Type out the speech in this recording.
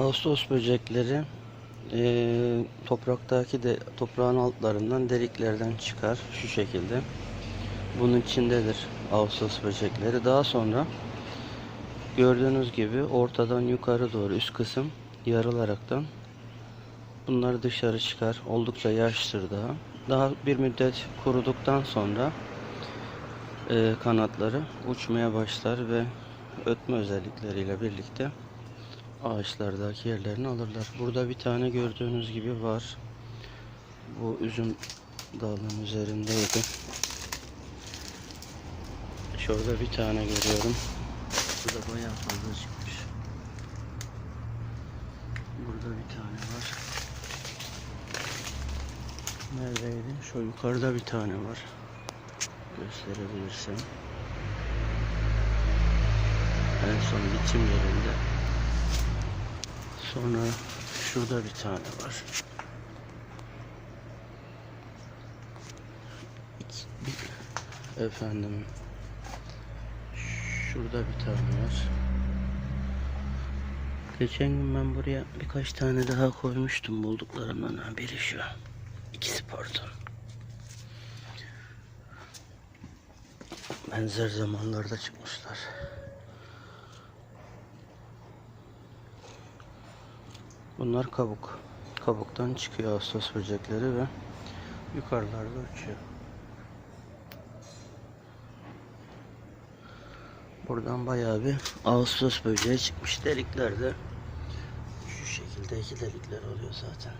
Ağustos böcekleri eee, topraktaki de toprağın altlarından deliklerden çıkar şu şekilde. Bunun içindedir Ağustos böcekleri. Daha sonra gördüğünüz gibi ortadan yukarı doğru üst kısım yarılaraktan bunlar dışarı çıkar. Oldukça yaştır daha. Daha bir müddet kuruduktan sonra eee, kanatları uçmaya başlar ve ötme özellikleriyle birlikte ağaçlardaki yerlerini alırlar. Burada bir tane gördüğünüz gibi var. Bu üzüm dalının üzerindeydi. Şurada bir tane görüyorum. Burada bayağı fazla çıkmış. Burada bir tane var. Neredeydi? Şu yukarıda bir tane var. Gösterebilirsem. En son bitim yerinde. Sonra şurada bir tane var. Efendim. Şurada bir tane var. Geçen gün ben buraya birkaç tane daha koymuştum bulduklarımdan. Biri şu. İkisi pardon. Benzer zamanlarda çıkmışlar. Bunlar kabuk. Kabuktan çıkıyor Ağustos böcekleri ve yukarılarda uçuyor. Buradan bayağı bir Ağustos böceği çıkmış. Deliklerde şu şekilde iki delikler oluyor zaten.